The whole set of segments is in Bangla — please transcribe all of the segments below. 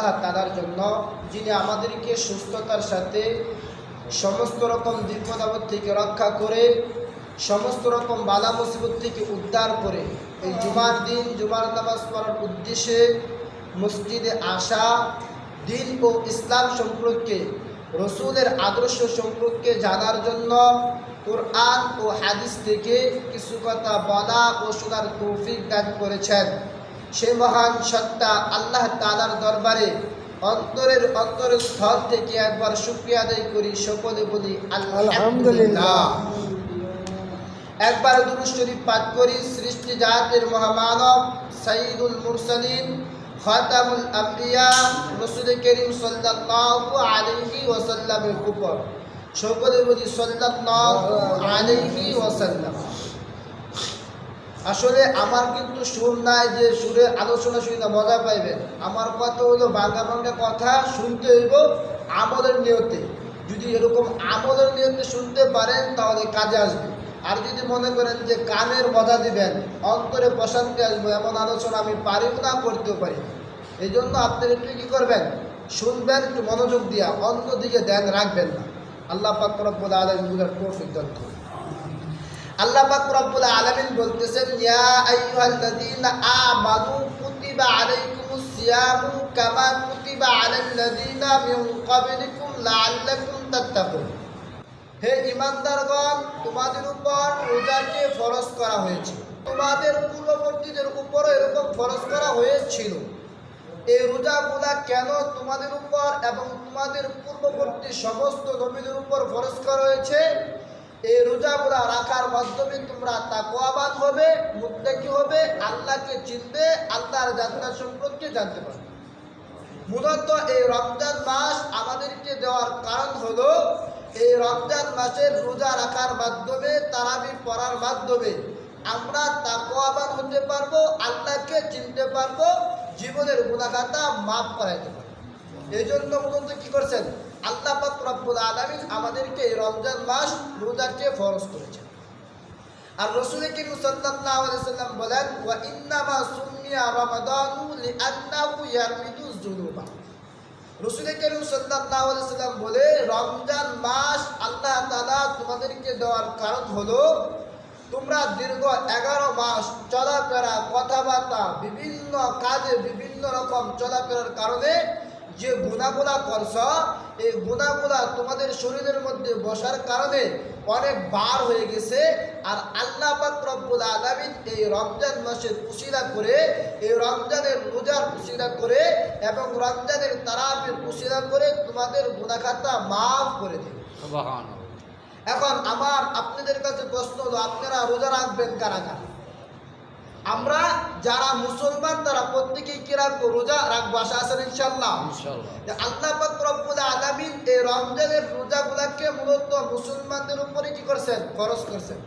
আল্লাহ তালার জন্য, যিনি আমাদেরকে সুস্থতার সাথে সমস্ত রকম বিপদ থেকে রক্ষা করে, সমস্ত রকম বালা মুসিবত থেকে উদ্ধার করে, এই জুমার দিন, জুমার নামাজ পড়ার উদ্দেশ্যে মসজিদে আসা, দিন ও ইসলাম সম্পর্কে, রসুলের আদর্শ সম্পর্কে জানার জন্য কোরআন ও হাদিস থেকে কিছু কথা বলা ও শোনার তৌফিক দান করেছেন। সেই মহান সত্তা আল্লাহ তালার দরবারে অন্তরের অন্তরের স্থল থেকে একবার শুক্রিয়া আদায় করি সকলে বলি আলহামদুলিল্লাহ। একবার দুরুদ পাঠ করি সৃষ্টি জাতের মহামানব সাইদুল মুরসালিন খাতামুল আম্বিয়া রসুল করিম সাল্লাল্লাহু আলাইহি ওয়াসাল্লামের উপর। সকলে বলি সাল্লাল্লাহু আলাইহি ওয়াসাল্লাম। আসলে আমার কিন্তু সুর নাই যে সুরে আলোচনা শুনে মজা পাইবেন। আমার কথা হলো বাংলা বাংলা কথা, শুনতে হইব আমলের নিয়তে। যদি এরকম আমলের নিয়তে শুনতে পারেন, তাহলে কাজে আসবে। আর যদি মনে করেন যে কানের মজা দিবেন, অন্তরে প্রশান্তি আসব, এমন আলোচনা আমি পারি না, করতেও পারি এই জন্য আপনারা একটু কী করবেন? শুনবেন, একটু মনোযোগ দিয়া অন্য দিকে ধ্যান রাখবেন না। আল্লাহ পাক রব্বুল আলম বুঝার তৌফিক দান করুন। আল্লাহ পাক রব্বুল আলামিন বলতেছেন, ইয়া আইয়ুহাল্লাযীনা আমানু কুতিবা আলাইকুমুস সিয়ামু কামা কুতিবা আলাল্লাযীনা মিন ক্বাবলিকুম লাআল্লাকুম তাত্তাকুন। হে ঈমানদারগণ, তোমাদের উপর রোজাকে ফরজ করা হয়েছে। তোমাদের পূর্ববর্তীদের উপরও এরকম ফরজ করা হয়েছিল। এই রোজাগুলা কেন তোমাদের উপর এবং তোমাদের পূর্ববর্তী সমস্ত নবীদের উপর ফরজ করা হয়েছে? এই রোজাগুলা রাখার মাধ্যমে তোমরা তাকওয়াবান হবে, মুত্তাকি হবে, আল্লাহকে চিনবে, আল্লাহর যাত্রা সম্পর্কে জানতে পারবে। মূলত এই রমজান মাস আমাদেরকে দেওয়ার কারণ হলো, এই রমজান মাসের রোজা রাখার মাধ্যমে, তারাবি পড়ার মাধ্যমে আমরা তাকওয়াবান হতে পারব, আল্লাহকে চিনতে পারব, জীবনের গুণাগাতা মাফ করাইতে পারব। এই জন্য মূলত কি করছেন? আল্লাহ পাক রব্বুল আমাদেরকে রমজান মাস রোজাকে ফরজ করেছেন। আর রসুল সাল্লাল্লাহু আলাইহি সাল্লাম বলেন, ওয়া ইন্নামা সুমিয়া রমাদানু লিআন্নাহু ইয়ারমিদু যুনুবা। রসুল করিম সাল্লাম বলে, রমজান মাস আল্লাহ তাআলা তোমাদেরকে দেওয়ার কারণ হলো, তোমরা দীর্ঘ এগারো মাস চলাফেরা, কথাবার্তা, বিভিন্ন কাজে বিভিন্ন রকম চলাফেরার কারণে যে গুণাগুলা করছ এই গুণাগুলা তোমাদের শরীরের মধ্যে বসার কারণে অনেক বার হয়ে গেছে। আর আল্লাহ পাক রব্বুল আলামিন এই রমজান মাসের কুশিলা করে এই রমজানের রোজার কুশিলা করে এবং রমজানের তারাবির কুশিলা করে তোমাদের গুণাখাতা মাফ করে দেবে। এখন আমার আপনাদের কাছে প্রশ্ন হলো আপনারা রোজা রাখবেন কারা কারা? আমরা যারা মুসলমান তারা প্রত্যেকেই কি রাখব? রোজা রাখব আশা আছেন ইনশাল্লাহ আল্লাহ রব্বুল আলামিন এই রমজানের রোজাগুলাকে মূলত মুসলমানদের উপরে কি করছেন? খরচ করছেন।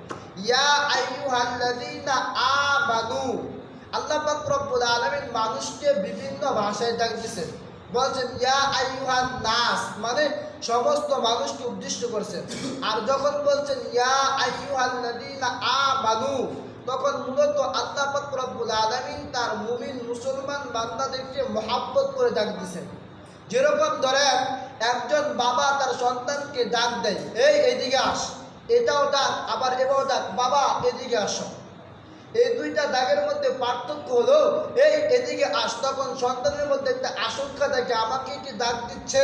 ইয়া আইয়ুহাল্লাযীনা আমানু। আল্লাহ পাক রব্বুল আলামিন মানুষকে বিভিন্ন ভাষায় ডাক দিয়েছেন বলছেন ইয়া আইয়ুহান নাস মানে সমস্ত মানুষকে উদ্দেশ্য করছেন। আর যখন বলছেন ইয়া আইয়ুহাল্লাযীনা আমানু তখন মূলত আল্লাহ পাক রব্বুল আলামিন তার মুমিন মুসলমান বান্দাদেরকে মহাব্বত করে ডাক দিছেন। যেরকম ধরেন, একজন বাবা তার সন্তানকে ডাক দেয়, এই, এদিকে আস। এটাও ডাক, আবার এটাও ডাক, বাবা, এদিকে আসো। এই দুইটা দাগের মধ্যে পার্থক্য হলো, এই, এদিকে আস। তখন সন্তানের মধ্যে একটা আশঙ্কা থাকে, আমাকে কি ডাক দিচ্ছে?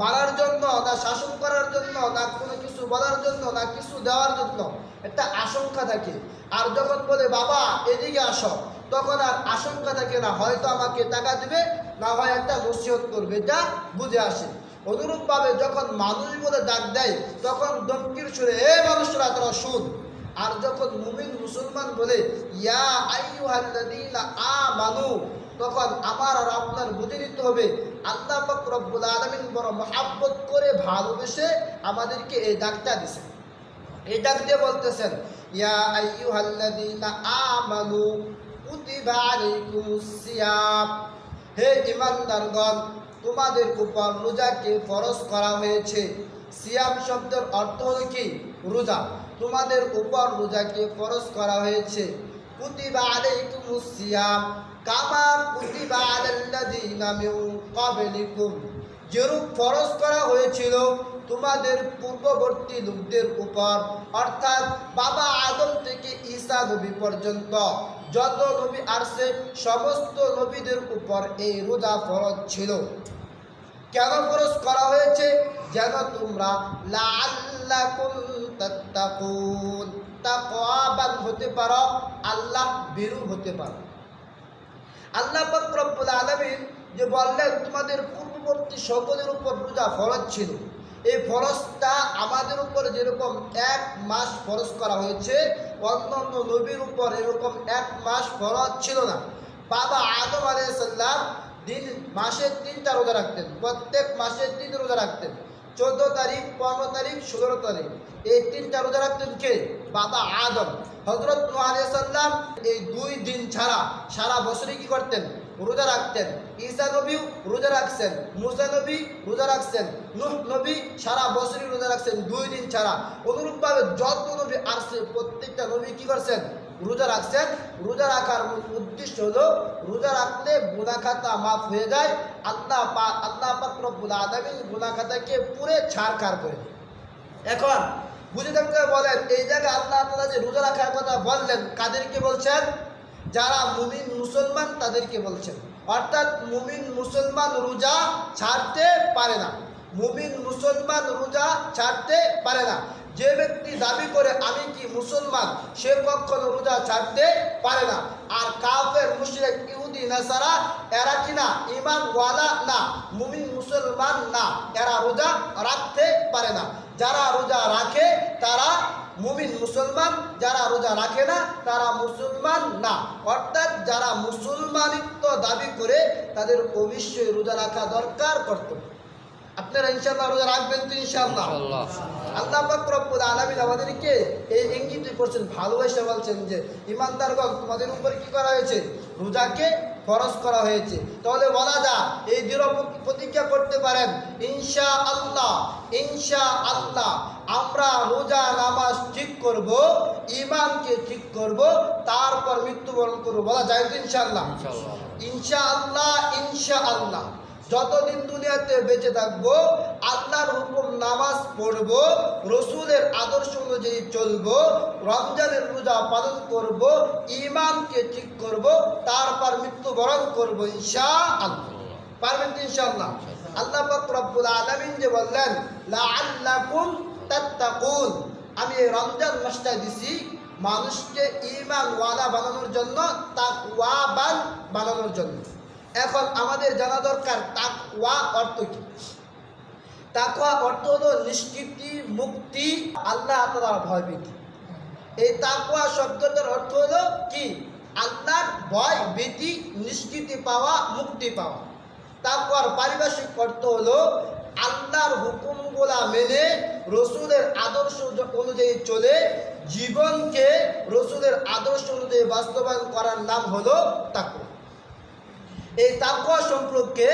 মারার জন্য না শাসন করার জন্য না কোনো কিছু বলার জন্য না, কিছু দেওয়ার জন্য একটা আশঙ্কা থাকে। আর যখন বলে, বাবা, এদিকে আসো, তখন আর আশঙ্কা থাকে না, হয়তো আমাকে টাকা দিবে, না হয় একটা নসিহত করবে, এটা বুঝে আসে। অনুরূপভাবে যখন মানুষ বলে ডাক দেয়, তখন দমকির সুরে, এ মানুষরা, তোরা শুন। আর যখন মুমিন মুসলমান বলে, ইয়া আইয়ুহাল্লাযীনা আমানু তখন আমার আর আপনার বুঝে নিতে হবে। আল্লাহ পাক রব্বুল আলামিন বড় মহাব্বত করে ভালোবেসে আমাদেরকে এই ডাকটা দিছে এই ডাক দিয়ে বলতেছেন, ইয়া আইয়ুহাল্লাযীনা আমানু কুতিবা আলাইকুমুস সিয়াম। হে ইমানদারগণ তোমাদের উপর রোজাকে ফরজ করা হয়েছে। সিয়াম শব্দের অর্থ হলো কি? রোজা। তোমাদের উপর রোজাকে ফরজ করা হয়েছে। কুতিবা আলাইকুমুস সিয়াম। যেরূপ ফরজ করা হয়েছিল তোমাদের পূর্ববর্তী লোকদের উপর, অর্থাৎ বাবা আদম থেকে ঈসা নবী পর্যন্ত, যত নবী আসছে, সমস্ত নবীদের উপর এই রোজা ফরজ ছিল। কেন ফরজ করা হয়েছে? যেন তোমরা তাকওয়াবান হতে পারো, আল্লাহ বিরু হতে পারো। আল্লাহ পাক রব্বুল আলামিন যে বললেন, তোমাদের পূর্ববর্তী সকলের উপর রোজা ফরজ ছিল। এই ফরজটা আমাদের উপর যেরকম এক মাস ফরজ করা হয়েছে, অন্যান্য নবীর উপর এরকম এক মাস ফরজ ছিল না। বাবা আদম আলাইসাল্লাম দিন, মাসের তিনটা রোজা রাখতেন, প্রত্যেক মাসের তিন রোজা রাখতেন। চোদ্দ তারিখ, পনেরো তারিখ, ষোলো তারিখ। এই তিনটা রোজা রাখতেন কে? বাবা আদম। হজরত সাল্লাম এই দুই দিন ছাড়া সারা বছরই কি করতেন? রোজা রাখতেন। ঈসা নবীও রোজা রাখছেন, মুসা নবী রোজা রাখছেন, নুহ নবী সারা বছরই রোজা রাখছেন দুই দিন ছাড়া। অনুরূপভাবে যত নবী আসছে, প্রত্যেকটা নবী কি করছেন? রোজা রাখছেন, রোজা রাখার উদ্দেশ্য হলো রোজা রাখলে গুনা খাতা মাফ হয়ে যায়, আল্লাহ পা আল্লাহ পাক রব্বুল আলামিন গুনা খাতাকে পুরে ছাড়খাড় করে দেয়। এখন বুঝে থাকতে বলেন, এই জায়গায় আল্লাহ তাআলা যে রোজা রাখার কথা বললেন, কাদেরকে বলছেন? যারা মুমিন মুসলমান, তাদেরকে বলছেন। অর্থাৎ মুমিন মুসলমান রোজা ছাড়তে পারে না। মুমিন মুসলমান রোজা ছাড়তে পারে না। যে ব্যক্তি দাবি করে আমি কি মুসলমান, সে কখনো রোজা ছাড়তে পারে না। আর কাফের, মুশরিক, ইহুদি, নাসারা, এরা কি না ইমান ওয়ালা না, মুমিন, মুসলমান না, এরা রোজা রাখতে পারে না। যারা রোজা রাখে, তারা মুমিন, মুসলমান। যারা রোজা রাখে না, তারা মুসলমান না। অর্থাৎ যারা মুসলমানিত্ব দাবি করে, তাদের অবশ্যই রোজা রাখা দরকার কর্তব্য। আপনারা ইনশাল্লাহ রোজা রাখবেন তো ইনশাল্লাহ আল্লাহ রব্বুল আলামিন আমাদেরকে এই ইঙ্গিত করছেন ভালোবেসে বলছেন যে ইমানদার ইমানদারগণ তোমাদের উপর কি করা হয়েছে? রোজাকে ফরজ করা হয়েছে। তাহলে বলা যা এই দৃঢ় প্রতিজ্ঞা করতে পারেন ইনশা আল্লাহ ইনশা আল্লাহ আমরা রোজা নামাজ ঠিক করব ইমানকে ঠিক করব তারপর মৃত্যুবরণ করব। বলা যায় তো ইনশাআল্লাহ। ইনশা আল্লাহ ইনশা আল্লাহ যতদিন দুনিয়াতে বেঁচে থাকব, আল্লাহর হুকুম নামাজ পড়ব, রসুলের আদর্শ অনুযায়ী চলবো, রমজানের রোজা পালন করব ইমানকে ঠিক করব, তারপর মৃত্যুবরণ করব ইনশা আল্লাহ পারবেন তো ইনশাআল্লাহ? আল্লাহ রব্বুল আলামিন যে বললেন, লাআল্লাকুম তাত্তাকুন। আমি এই রমজান মাসটা দিছি মানুষকে ইমান ওয়ালা বানানোর জন্য, তাকওয়াবান বানানোর জন্য। এখন আমাদের জানা দরকার তাকওয়া অর্থ কি? তাকওয়া অর্থ হলো নিষ্কৃতি, মুক্তি, আল্লাহ তাআলার ভয় ভীতি। এই তাকওয়া শব্দটার অর্থ হলো কি? আল্লাহর ভয় ভীতি, নিষ্কৃতি পাওয়া, মুক্তি পাওয়া। তাকওয়ার পারিভাষিক অর্থ হলো আল্লাহর হুকুমগুলা মেনে রসুলের আদর্শ অনুযায়ী চলে, জীবনকে রসুলের আদর্শ অনুযায়ী বাস্তবায়ন করার নাম হলো তাকওয়া। এই তাকওয়া সম্পর্কে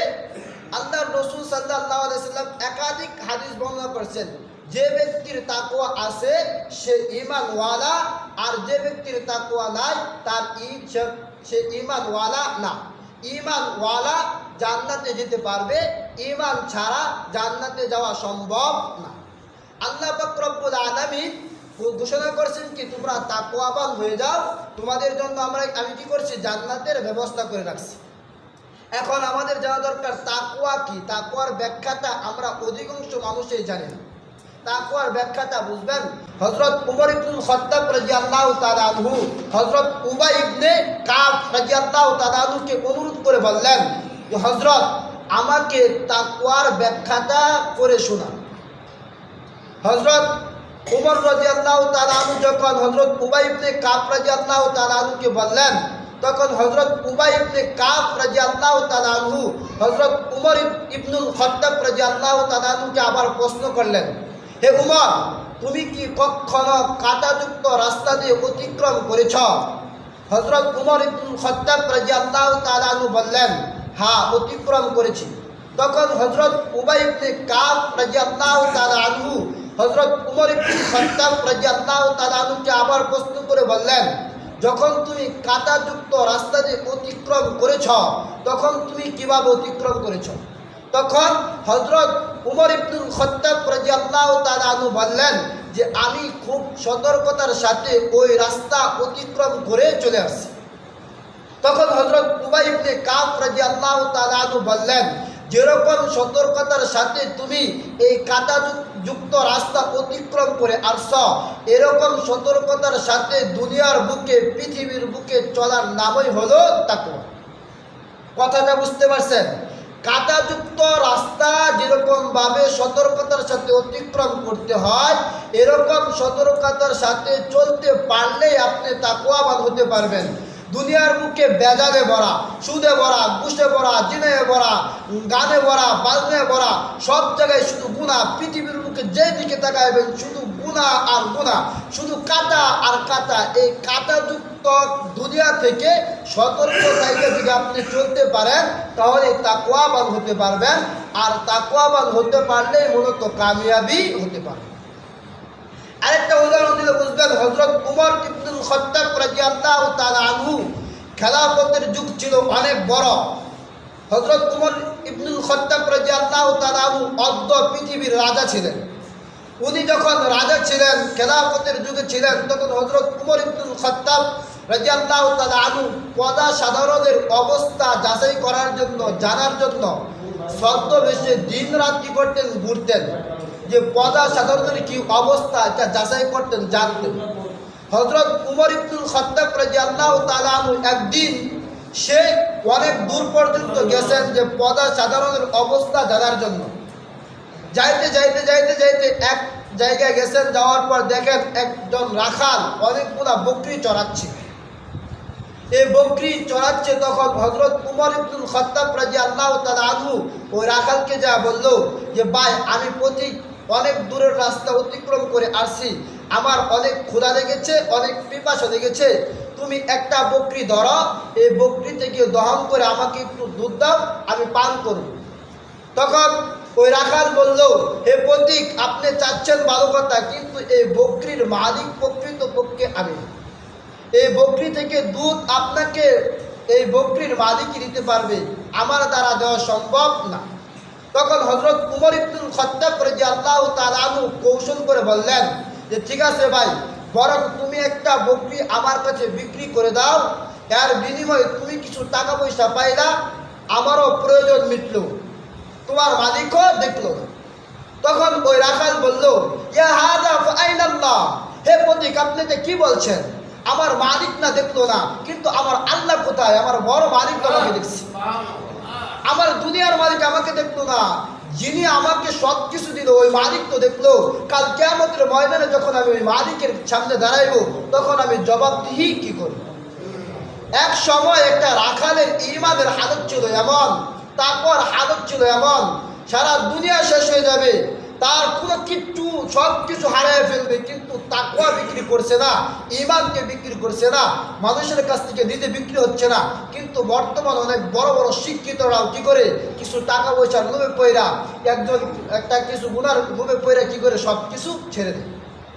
আল্লাহর রসুল সাল্লাহ আলাইসাল্লাম একাধিক হাদিস বর্ণনা করছেন। যে ব্যক্তির তাকুয়া আছে, সে ইমানওয়ালা আর যে ব্যক্তির তাকুয়া নাই, তার সে- ইমানওয়ালা না। ইমানওয়ালা জান্নাতে যেতে পারবে ইমান ছাড়া জান্নাতে যাওয়া সম্ভব না। আল্লাহ পাক রব্বুল আলামিন ঘো- ঘোষণা করছেন কি, তোমরা তাকওয়াবান হয়ে যাও, তোমাদের জন্য আমরা আমি কি করছি, জান্নাতের ব্যবস্থা করে রাখছি। এখন আমাদের জানা দরকার তাকুয়া কি? তাকুয়ার ব্যাখ্যাটা আমরা অধিকাংশ মানুষই জানি না। তাকুয়ার ব্যাখ্যাটা বুঝবেন? হজরত উমর ইবনুল খত্তাব রাদিয়াল্লাহু তাআলা আনহু হজরত উবাই ইবনে কাব রাদিয়াল্লাহু তাআলা আনহুকে অনুরোধ করে বললেন যে হজরত আমাকে তাকুয়ার ব্যাখ্যাটা করে শোনান হজরত উমর রাজিয়াল্লাহু তাআলা আনহু যখন হজরত উবাই ইবনে কাব রাজিয়াল্লাহু তাআলা আনহুকে বললেন তখন হজরত উবাই ইবনে কাব রাজিয়াল্লাহু তাআলা আনহু হজরত উমর ইব- ইবনুল খত্তাব রাজিয়াল্লাহু তাআলা আনহুকে আবার প্রশ্ন করলেন, হে উমর, তুমি কি কখনো কাঁটাযুক্ত রাস্তা দিয়ে অতিক্রম করেছ? হজরত উমর ইবনুল খত্তাব রাজিয়াল্লাহু তাআলা আনহু বললেন হ্যাঁ অতিক্রম করেছি। তখন হজরত উবাই ইবনে কাব রাজিয়াল্লাহু তাআলা আনহু হজরত উমর ইবনুল খত্তাব রাজিয়াল্লাহু তাআলা আনহুকে আবার প্রশ্ন করে বললেন যখন তুমি কাঁটাযুক্ত রাস্তা দিয়ে অতিক্রম করেছ, তখন তুমি কীভাবে অতিক্রম করেছ? তখন হজরত উমর ইবনুল খত্তাব রাজিয়াল্লাহু তাআলা আনহু বললেন যে, আমি খুব সতর্কতার সাথে ওই রাস্তা অতিক্রম করে চলে আসি তখন হজরত উবাই ইবনে কাব রাদিয়াল্লাহু তাআলা আনহু বললেন যেরকম সতর্কতার সাথে তুমি এই যুক- যুক্ত রাস্তা অতিক্রম করে আসছ, এরকম সতর্কতার সাথে দুনিয়ার বুকে, পৃথিবীর বুকে চলার নামই হলো তাকওয়া। কথাটা বুঝতে পারছেন? কাঁটাযুক্ত রাস্তা যেরকম ভাবে সতর্কতার সাথে অতিক্রম করতে হয়, এরকম সতর্কতার সাথে চলতে পারলেই আপনি তাকুয়াবান হতে পারবেন। দুনিয়ার মুখে বেজালে ভরা, সুদে ভরা, ঘুষে ভরা, জিনে ভরা, গানে ভরা, বাজনে ভরা, সব জায়গায় শুধু গুণা পৃথিবীর বুকে যেদিকে তাকাইবেন, শুধু গুণা আর গুণা শুধু কাটা আর কাটা। এই কাটাযুক্ত দুনিয়া থেকে সতর্ক থেকে যদি আপনি চলতে পারেন, তাহলে তাকুয়াবান হতে পারবেন। আর তাকুয়াবান হতে পারলেই মূলত কামিয়াবি হতে পারবে আরেকটা উদাহরণ দিলে বুঝবেন হজরত উমর ইবনুল খত্তাব রাদিয়াল্লাহু তাআলা আনহু খেলাফতের যুগ ছিল অনেক বড়। হজরত উমর ইবনুল খত্তাব রাদিয়াল্লাহু তাআলা আনহু অর্ধ পৃথিবীর রাজা ছিলেন। উনি যখন রাজা ছিলেন, খেলাফতের যুগে ছিলেন, তখন হজরত উমর ইবনুল খত্তাব রাজিয়াল্লাহ তালা আনু পদা সাধারণের অবস্থা যাচাই করার জন্য, জানার জন্য, ছদ্মবেশে দিন রাত কি করতেন, ঘুরতেন। যে পদা সাধারণের কি অবস্থা, এটা যাচাই করতেন, জানতেন। হজরত উমর ইবনুল খত্তাব রাজিয়াল্লাহ তালা আনু একদিন সে অনেক দূর পর্যন্ত গেছেন যে পদা সাধারণের অবস্থা জানার জন্য। যাইতে যাইতে যাইতে যাইতে এক জায়গায় গেছেন, যাওয়ার পর দেখেন একজন রাখাল অনেকগুলা বকরি চড়াচ্ছে। এই বকরি চড়াচ্ছে তখন হজরত উমর ইবনুল খত্তাব রাজি আল্লাহ তালা আনহু ওই রাখালকে যা বলল যে, ভাই, আমি প্রতি অনেক দূরের রাস্তা অতিক্রম করে আসছি। আমার অনেক ক্ষুধা লেগেছে, অনেক পিপাসা লেগেছে। তুমি একটা বকরি ধরো, এই বকরি থেকে দহন করে আমাকে একটু দুধ দাও, আমি পান করব। তখন ওই রাখাল বলল, হে প্রতীক, আপনি চাচ্ছেন ভালো কথা, কিন্তু এই বকরির মালিক প্রকৃত পক্ষে আমি এই বকরি থেকে দুধ আপনাকে, এই বকরির মালিকই দিতে পারবে। আমার দ্বারা দেওয়া সম্ভব না। তখন হজরত উমর ইবনুল খত্তাব করে যে আল্লাহ তালু কৌশল করে বললেন যে, ঠিক আছে ভাই, বরং তুমি একটা বকরি আমার কাছে বিক্রি করে দাও। এর বিনিময়ে তুমি কিছু টাকা পয়সা পাইলা, আমারও প্রয়োজন মিটলো। তোমার মালিকও দেখল তখন ওই রাখাল বলল হে প্রতীক, আপনি যে কি বলছেন? আমার মালিক না দেখল না, কিন্তু আমার আল্লাহ কোথায়? আমার বড় মালিক দেখছি। আমার দুনিয়ার মালিক আমাকে দেখল না। যিনি আমাকে সব কিছু দিল, ওই মালিক তো দেখল। কাল কেমতের ময়দানে যখন আমি ওই মালিকের সামনে দাঁড়াইবো, তখন আমি জবাবদিহি কি করি এক সময় একটা রাখালের ইমাদের হালত ছিল এমন, তারপর হালত ছিল এমন, সারা দুনিয়া শেষ হয়ে যাবে। তার কোনো কিচ্ছু সব কিছু হারিয়ে ফেলবে, কিন্তু তাকুয়া বিক্রি করছে না ইমানকে বিক্রি করছে না, মানুষের কাছ থেকে নিজে বিক্রি হচ্ছে না। কিন্তু বর্তমান অনেক বড় বড় শিক্ষিতরাও কি করে? কিছু টাকা পয়সার লোভে পয়রা একজন একটা কিছু গুনার লোভে পয়রা কি করে? সব কিছু ছেড়ে দেয়।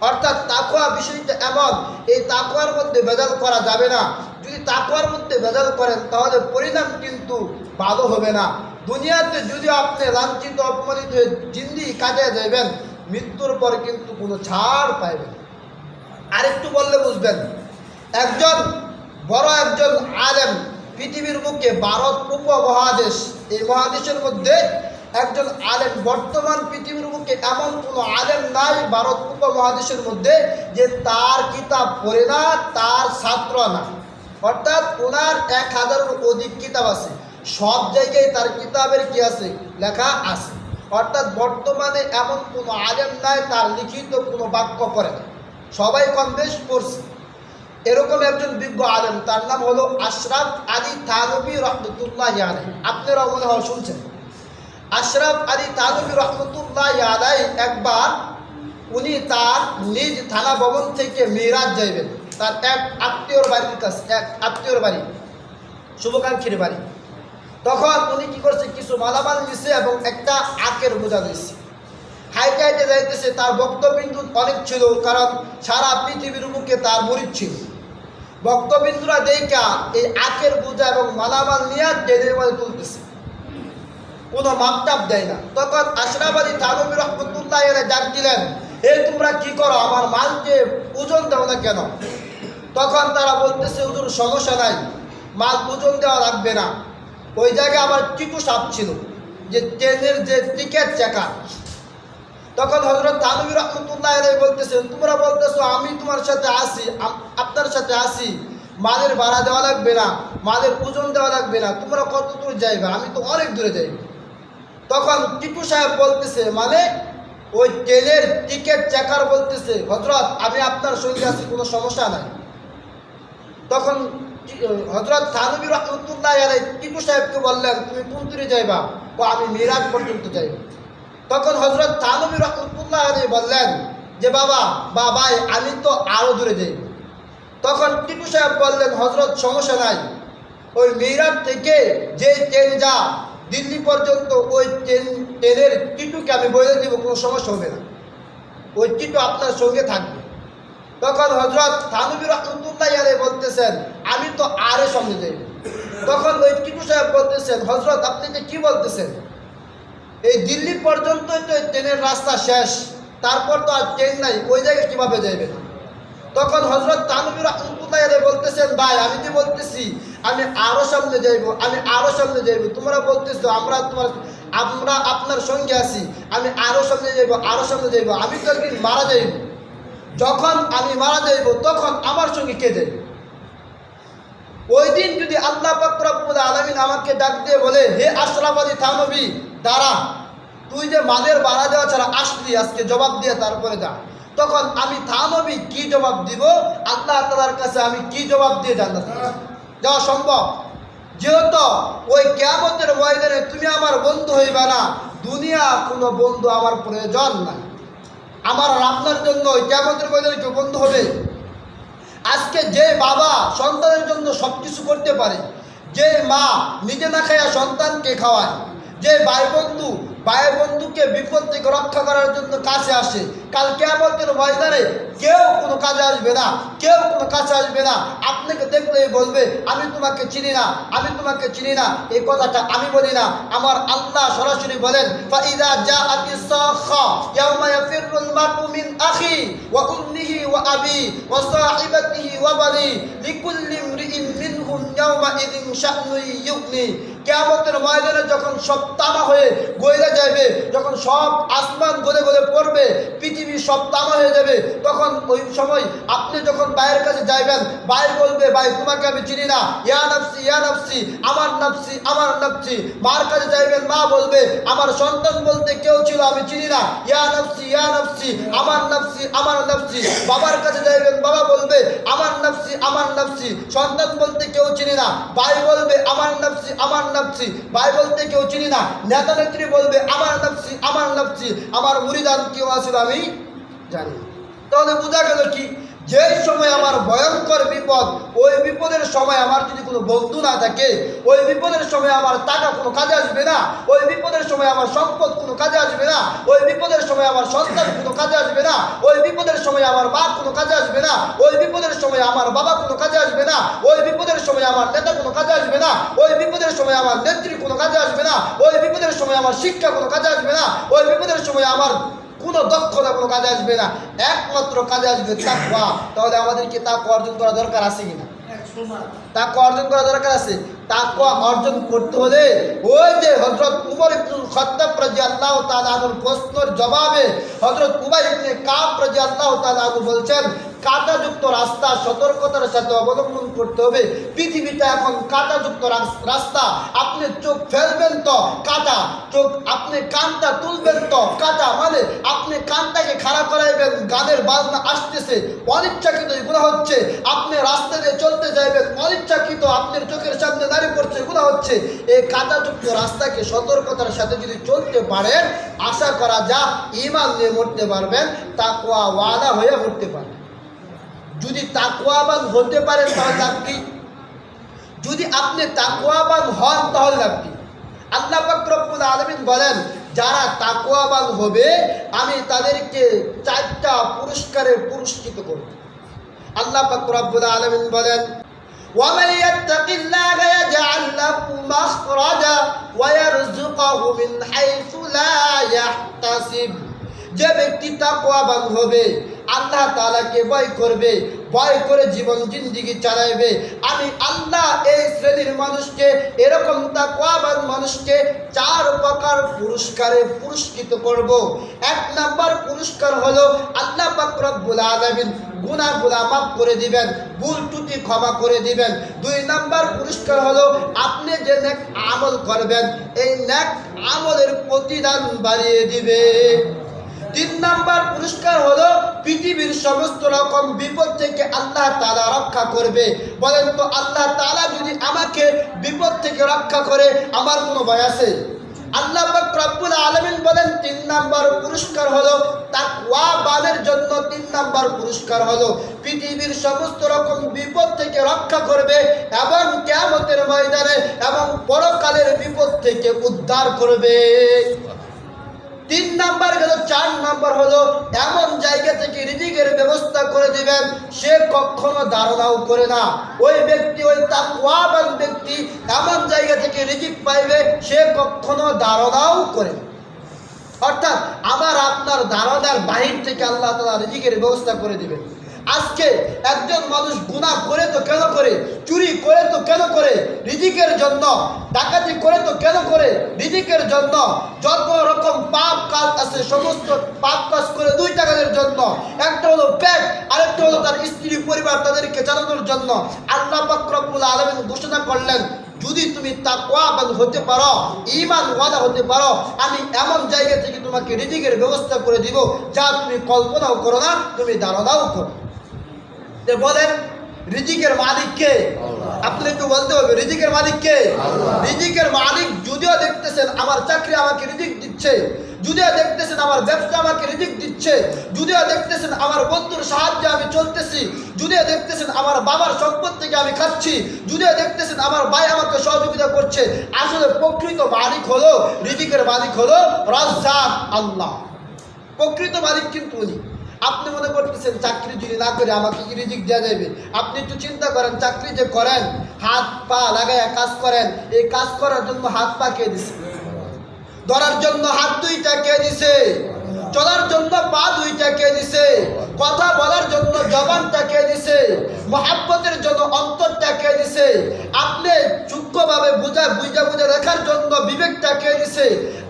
অর্থাৎ তাকুয়া বিষয়টা এমন, এই তাকুয়ার মধ্যে ভেজাল করা যাবে না। যদি তাকুয়ার মধ্যে ভেজাল করেন, তাহলে পরিণাম কিন্তু ভালো হবে না। দুনিয়াতে যদি আপনি লাঞ্ছিত, অপমানিত হয়ে জিন্দি কাজে যাবেন মৃত্যুর পর কিন্তু কোনো ছাড় পাইবেন। আরেকটু বললে বুঝবেন, একজন বড় একজন আলেম পৃথিবীর মুখে ভারত উপমহাদেশ, এই মহাদেশের মধ্যে একজন আলেম বর্তমান পৃথিবীর মুখে এমন কোনো আলেম নাই ভারত উপমহাদেশের মধ্যে যে তার কিতাব পড়ে না, তার ছাত্র না। অর্থাৎ ওনার এক হাজারের অধিক কিতাব আছে। সব জায়গায় তার কিতাবের কি আছে? লেখা আছে। অর্থাৎ বর্তমানে এমন কোনো আলেম নাই, তার লিখিত কোনো বাক্য করে না। সবাই কম বেশ পড়ছে। এরকম একজন বিজ্ঞ আলেম, তার নাম হলো আশরাফ আলী থানবী রহমতুল্লাহ আলাই আপনারাও মনে হয় শুনছেন। আশরাফ আলী থানবী রহমতুল্লাহ আলাই একবার উনি তার নিজ থানা ভবন থেকে মিরাজ যাইবেন। তার এক আত্মীয়র বাড়ির কাছে, এক আত্মীয়র বাড়ি, শুভকাঙ্ক্ষীর বাড়ি। তখন উনি কি করছে, কিছু মালামাল নিছে এবং একটা আখের বোঝা দিয়েছে হাইটে হাইটে যাইতেছে, তার বক্তবিন্দু অনেক ছিল, কারণ সারা পৃথিবীর মুখে তার মরিচ ছিল। বক্তবিন্দুরা দেখা এই আখের বোঝা এবং মালামাল নিয়ে ট্রেনের মধ্যে তুলতেছে। কোনো মাপটাপ দেয় না। তখন আশরাফ থানবী রহমতুল্লাহ এরা ডাক দিলেন, এ, তোমরা কি করো? আমার মালকে ওজন দাও না কেন? তখন তারা বলতেছে ওজন সমস্যা নাই। মাল ওজন দেওয়া লাগবে না। ওই জায়গায় আবার টিকু সাপ ছিল, যে ট্রেনের যে টিকিট চাকা তখন হজরত থানবী রহমতুল্লাহ বলতেছেন, তোমরা বলতেছো আমি তোমার সাথে আসি আপনার সাথে আসি মালের ভাড়া দেওয়া লাগবে না, মালের ওজন দেওয়া লাগবে না, তোমরা কত দূর যাইবে? আমি তো অনেক দূরে যাইব তখন টিপু সাহেব বলতেছে মানে ওই ট্রেনের টিকিট চেকার বলতেছে হজরত আমি আপনার সঙ্গে আছি, কোনো সমস্যা নাই। তখন হজরত থানবী রহমতুল্লাহ আলাই টিপু সাহেবকে বললেন, তুমি কোন দূরে যাইবা? ও, আমি মিরাজ পর্যন্ত যাইব। তখন হজরত থানবী রহমতুল্লাহ আলী বললেন, যে বাবা বা ভাই আমি তো আরও দূরে যাইব। তখন টিপু সাহেব বললেন হজরত সমস্যা নাই। ওই মিরাট থেকে যে ট্রেন যা, দিল্লি পর্যন্ত ওই ট্রেন, ট্রেনের টিটুকে আমি বলে দিব, কোনো সমস্যা হবে না। ওই টিটু আপনার সঙ্গে থাকবে। তখন হজরত থানবী রহমতুল্লাহ আলী বলতেছেন, আমি তো আরে সঙ্গে যাইব তখন টিটু সাহেব বলতেছেন হজরত আপনি যে কি বলতেছেন? এই দিল্লি পর্যন্তই তো ট্রেনের রাস্তা শেষ, তারপর তো আর ট্রেন নাই, ওই জায়গায় কীভাবে যাইবেন তখন হজরত তানবী রহমতুল্লাহ আলাই বলতেছেন, ভাই, আমি যে বলতেছি, আমি আরও সামনে যাইব, আমি আরও সামনে যাইব। তোমরা বলতেছো, আমরা তোমার, আমরা আপনার সঙ্গে আছি, আমি আরও সামনে যাইব আরও সামনে যাইব। আমি তো একদিন মারা যাইব যখন আমি মারা যাইব, তখন আমার সঙ্গে কে যাইব? ওই দিন যদি আল্লাহ পাকরাবুল আলমিন আমাকে ডাক দিয়ে বলে, হে আশরাফ আলী থানবী দাঁড়া। তুই যে মাদের বাড়া দেওয়া ছাড়া আসলি আজকে, জবাব দিয়ে তারপরে যা। তখন আমি থানবী কি জবাব দিব? আল্লাহ তালার কাছে আমি কি জবাব দিয়ে জান্নাত যাওয়া সম্ভব। যেহেতু ওই কেমতের ময়দানে তুমি আমার বন্ধু হইবে না, দুনিয়া কোনো বন্ধু আমার প্রয়োজন নাই। আমার আর আপনার জন্য কেমতের ময়দানে কেউ বন্ধু হবে? আজকে যে বাবা সন্তানের জন্য সব কিছু করতে পারে, যে মা নিজে না খাইয়া সন্তানকে খাওয়ায়, যে ভাই বন্ধু ভাই বন্ধুকে বিপদ থেকে রক্ষা করার জন্য কাছে আসে। কাল কেমতের ময়দানে কেউ কোনো কাজে আসবে না, কেউ কোনো কাছে আসবে না। আপনাকে দেখলেই বলবে, আমি তোমাকে চিনি না, আমি তোমাকে চিনি না। এই কথাটা আমি বলি না। আমার আল্লাহ সরাসরি বলেন জাআতি সাখা ইয়াউমা ওয়া কিয়ামতের ময়দানে যখন সব তামা হয়ে গইলে যাবে যখন সব আসমান গলে গলে পড়বে, পৃথিবী সব তামা হয়ে যাবে, তখন ওই সময় আপনি যখন ভাইয়ের কাছে যাইবেন, ভাই বলবে, ভাই, তোমাকে আমি চিনি না। ইয়া নাফসি ইয়া নাফসি, আমার নাফসি আমার নাফসি। মার কাছে যাইবেন, মা বলবে, আমার সন্তান বলতে কেউ ছিল, আমি চিনি না। ইয়া নাফসি ইয়া নাফসি, আমার নাফসি আমার নাফসি। বাবার কাছে যাইবেন, বাবা বলবে, আমার নাফসি আমার নাফসি। সন্তান বলতে কেউ চিনি না। ভাই বলবে, আমার নাফসি, আমার নাফসি ভাই বলতে কেউ চিনি না নেতা নেত্রী বলবে, আমার নাপছি আমার নাপছি আমার মুরিদান কেউ আসিল আমি জানি। তাহলে বোঝা গেল কি যেই সময় আমার ভয়ঙ্কর বিপদ ওই বিপদের সময় আমার যদি কোনো বন্ধু না থাকে ওই বিপদের সময় আমার টাকা কোনো কাজে আসবে না ওই বিপদের সময় আমার সম্পদ কোনো কাজে আসবে না ওই বিপদের সময় আমার সন্তান কোনো কাজে আসবে না ওই বিপদের সময় আমার মা কোনো কাজে আসবে না ওই বিপদের সময় আমার বাবা কোনো কাজে আসবে না ওই বিপদের সময় আমার নেতা কোনো কাজে আসবে না ওই বিপদের সময় আমার নেত্রী কোনো কাজে আসবে না ওই বিপদের সময় আমার শিক্ষা কোনো কাজে আসবে না ওই বিপদের সময় আমার কোনো দক্ষতা কোনো কাজে আসবে না। একমাত্র কাজে আসবে তাকওয়া। তাহলে আমাদেরকে তাকওয়া অর্জন করা দরকার আছে কিনা? তাকওয়া অর্জন করা দরকার আছে। তাকওয়া অর্জন করতে হলে ওই যে হজরত উমর ইবনুল খাত্তাব রাদিয়াল্লাহু তাআলা আনহুর প্রশ্নর জবাবে হজরত উবাই ইবনে কাব রাদিয়াল্লাহু তাআলা আনহু বলছেন কাঁটাযুক্ত রাস্তা সতর্কতার সাথে অবলম্বন করতে হবে। পৃথিবীটা এখন কাঁটাযুক্ত রাস্তা। আপনি চোখ ফেলবেন তো, কাঁটা। চোখ, আপনি কানটা তুলবেন তো, কাঁটা মানে আপনি কানটাকে খারাপ করাইবেন, গানের বাজনা আসতেছে, অনিচ্ছাকৃত এগুলো হচ্ছে। আপনি রাস্তা দিয়ে চলতে যাইবেন, অনিচ্ছাকৃত আপনার চোখের সামনে দাঁড়িয়ে পড়ছে, এগুলো হচ্ছে। এই কাঁটাযুক্ত রাস্তাকে সতর্কতার সাথে যদি চলতে পারেন, আশা করা যা ইমান নিয়ে মরতে পারবেন, তাকওয়া ওয়াদা হয়ে মরতে পারবেন। যদি তাকওয়াবান হতে পারেন তাহলে লাভ কি যদি আপনি তাকওয়াবান হন তাহলে লাভ কি আল্লাহ পাক রব্বুল আলামিন বলেন যারা তাকওয়াবান হবে আমি তাদেরকে চারটা পুরস্কারে পুরস্কৃত করব আল্লাহ পাক রব্বুল আলামিন বলেন ومن يتق الله يجعل له مخرجا ويرزقه من حيث لا يحتسب যে ব্যক্তি তাকওয়াবান হবে, আল্লাহ তাআলাকে ভয় করবে, ভয় করে জীবন জিন্দিগি চালাইবে। আমি আল্লাহ এই শ্রেণির মানুষকে, এরকম তাকওয়াবান মানুষকে চার প্রকার পুরস্কারে পুরস্কৃত করব। এক নাম্বার পুরস্কার হলো আল্লাহ পাক রব্বুল আলামিন গুনাহগুলা মাফ করে দিবেন, ভুল ত্রুটি ক্ষমা করে দিবেন। দুই নাম্বার পুরস্কার হলো আপনি যে নেক আমল করবেন, এই ন্যাক আমলের প্রতিদান বাড়িয়ে দিবে। তিন নাম্বার পুরস্কার হলো পৃথিবীর সমস্ত রকম বিপদ থেকে আল্লাহ তালা রক্ষা করবে। বলেন তো, আল্লাহ তালা যদি আমাকে বিপদ থেকে রক্ষা করে, আমার কোনো ভয় আছে? আল্লাহ রব্বুল আলামিন বলেন, তিন নাম্বার পুরস্কার হলো তাকওয়া বানের জন্য তিন নাম্বার পুরস্কার হলো। পৃথিবীর সমস্ত রকম বিপদ থেকে রক্ষা করবে এবং কিয়ামতের ময়দানে এবং পরকালের বিপদ থেকে উদ্ধার করবে। তিন নাম্বার গেল, চার নাম্বার হলো, এমন জায়গা থেকে রিজিকের ব্যবস্থা করে দিবেন, সে কখনো ধারণাও করে না। ওই ব্যক্তি, ওই তাকওয়াবান ব্যক্তি এমন জায়গা থেকে রিজিক পাইবে, সে কখনো ধারণাও করে অর্থাৎ, আমার আপনার ধারণার বাহির থেকে আল্লাহ তালা রিজিকের ব্যবস্থা করে দিবেন। আজকে একজন মানুষ গুণা করে তো কেন করে? চুরি করে তো কেন করে? রিজিকের জন্য, ডাকাতি করে তো কেন করে? রিজিকের জন্য, যত রকম পাপ কাজ আছে, সমস্ত পাপ কাজ করে দুই টাকার জন্য। একটা হলো পেট আরেকটা হলো তার স্ত্রী পরিবার তাদেরকে চালানোর জন্য। আল্লাহ পাক রব্বুল আলামিন ঘোষণা করলেন, যদি তুমি তাকওয়াবান হতে পারো ইমান ওয়ালা হতে পারো, আমি এমন জায়গা থেকে তোমাকে রিজিকের ব্যবস্থা করে দিব যা তুমি কল্পনাও করো না, তুমি ধারণাও করো। তে বলেন রিজিকের মালিক কে? আপনি একটু বলতে হবে রিজিকের মালিক কে? রিজিকের মালিক যদিও দেখতেছেন আমার চাকরি আমাকে রিজিক দিচ্ছে যদিও দেখতেছেন আমার ব্যবসা আমাকে রিজিক দিচ্ছে যদিও দেখতেছেন আমার বন্ধুর সাহায্যে আমি চলতেছি যদিও দেখতেছেন আমার বাবার সম্পদ থেকে আমি খাচ্ছি যদিও দেখতেছেন আমার ভাই আমাকে সহযোগিতা করছে আসলে প্রকৃত মালিক হলো রিজিকের মালিক হলো রাজ্জাক আল্লাহ। প্রকৃত মালিক কিন্তু উনি। আপনি মনে করতেছেন চাকরি যদি না করে আমাকে কি রিজিক দেওয়া যাবে? আপনি একটু চিন্তা করেন, চাকরি যে করেন, হাত পা লাগাইয়া কাজ করেন, এই কাজ করার জন্য হাত পা কে দিছে? ধরার জন্য হাত দুইটা কে দিছে? চলার জন্য পা দুইটা কে দিছে, কথা বলার জন্য জবানটা কে দিছে, মহাব্বতের জন্য অন্তরটা কে দিছে, আপনি সূক্ষ্মভাবে বুঝা বুঝা বুঝে দেখার জন্য বিবেকটা কে দিছে,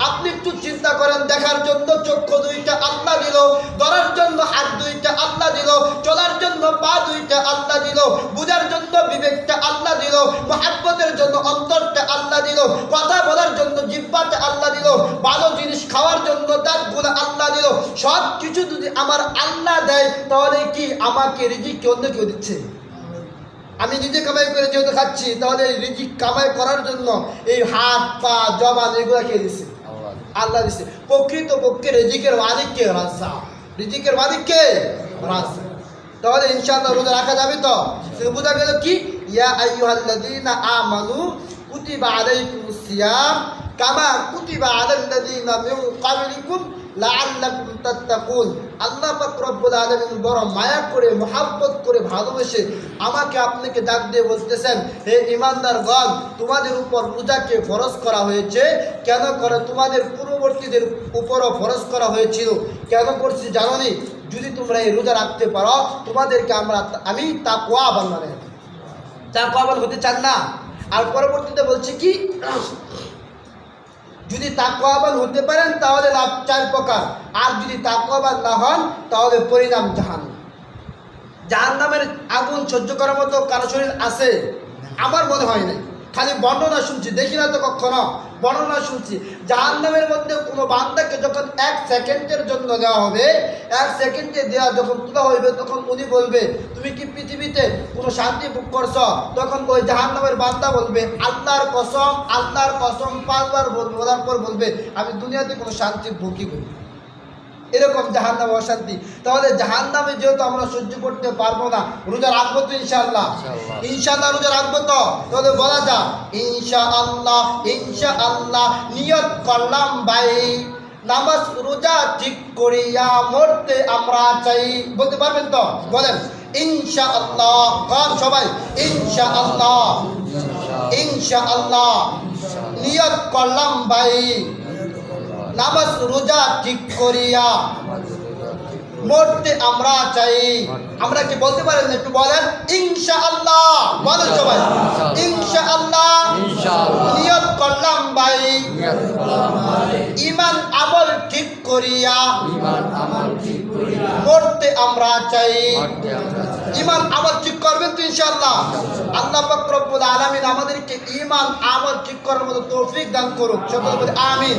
আপনি একটু চিন্তা করেন, দেখার জন্য চক্ষু দুইটা আল্লাহ দিল, ধরার জন্য হাত দুইটা আল্লাহ দিল, চলার জন্য পা দুইটা আল্লাহ দিল, বুঝার জন্য বিবেকটা আল্লাহ দিল, মহাব্বতের জন্য অন্তরটা আল্লাহ দিল, কথা বলার জন্য জিব্বাটা আল্লাহ দিল, ভালো জিনিস খাওয়ার জন্য দাঁতগুলো আল্লাহ দিল সব কিছু যদি আমার আল্লাহ দেয় তাহলে কি আমাকে রিজিক কেউ অন্য কেউ দিচ্ছে? আমি নিজে কামাই করে যেহেতু খাচ্ছি তাহলে রিজিক কামাই করার জন্য এই হাত পা জবান এগুলো কে দিচ্ছে আল্লাহ দিচ্ছে প্রকৃত পক্ষে রিজিকের মালিক কে? রাজা রিজিকের মালিক কে? রাজা তাহলে ইনশাআল্লাহ রোজা রাখা যাবে তো? বোঝা গেল কি? ইয়া আইয়ুহাল্লাযীনা আমানু কুতিবা আলাইকুমুস সিয়াম কামা কুতিবা আলাল্লাযীনা মিন ক্বাবলিকুম লাআল্লাকুম তাত্তাকুন। আল্লাহ পাক রব্বুল আলামিন বড় মায়া করে, মহাব্বত করে ভালোবেসে আমাকে আপনাকে ডাক দিয়ে বলতেছেন, হে ইমানদার গণ, তোমাদের উপর রোজাকে ফরজ করা হয়েছে। কেন করে? তোমাদের পূর্ববর্তীদের উপরও ফরজ করা হয়েছিল। কেন করছি জানোনি যদি তোমরা এই রোজা রাখতে পারো, তোমাদেরকে আমরা আমি তাকওয়া বানাবে। তাকওয়াবান হতে চান না? আর পরবর্তীতে বলছি কি? যদি তাকওয়াবান হতে পারেন, তাহলে লাভ চার প্রকার। আর যদি তাকওয়াবান না হন, তাহলে পরিণাম জাহান। জাহান নামের আগুন সহ্য করার মতো কারও শরীর আছে? আমার মনে হয় নাই। খালি বর্ণনা শুনছি, দেখি না তো কখনো। বর্ণনা শুনছি। জাহান নামের মধ্যে কোনো বান্দাকে যখন এক সেকেন্ডের জন্য দেওয়া হবে, এক সেকেন্ডে দেওয়া যখন তোলা হইবে, তখন উনি বলবে, তুমি কি পৃথিবীতে কোনো শান্তি ভোগ করছ? তখন ওই জাহান নামের বান্দা বলবে, আল্লাহর কসম আল্লাহর কসম পাঁচবার বলার পর বলবে, আমি দুনিয়াতে কোনো শান্তি ভোগই করি এরকম জাহান নামে অশান্তি। তাহলে জাহান নামে যেহেতু আমরা সহ্য করতে পারব না রোজা রাখব তো ইনশাআল্লাহ। ইনশাআল্লাহ। রোজা রাখব তো তাহলে বলা যা ইনশা আল্লাহ ইনশা আল্লাহ নিয়ত করলাম ভাই। নামাজ রোজা ঠিক করিয়া মরতে আমরা চাই। বলতে পারবেন তো? বলেন ইনশা আল্লাহ কন সবাই ইনশা আল্লাহ ইনশা আল্লাহ নিয়ত করলাম ভাই। নামাজ রোজা ঠিক করিয়া। মরতে আমরা চাই। আমরা কি বলতে পারেন? একটু বলেন? ইনশা আল্লাহ বলেন সবাই। ইনশা আল্লাহ। নিয়ত করলাম ভাই। ইমান আমল ঠিক করিয়া। মরতে আমরা চাই। ইমান আমল ঠিক করবেন তো ইনশাআল্লাহ। আল্লাহ পাক রব্বুল আলামিন আমাদেরকে ইমান আমল ঠিক করার মতো তৌফিক দান করুক। সকলে আমিন।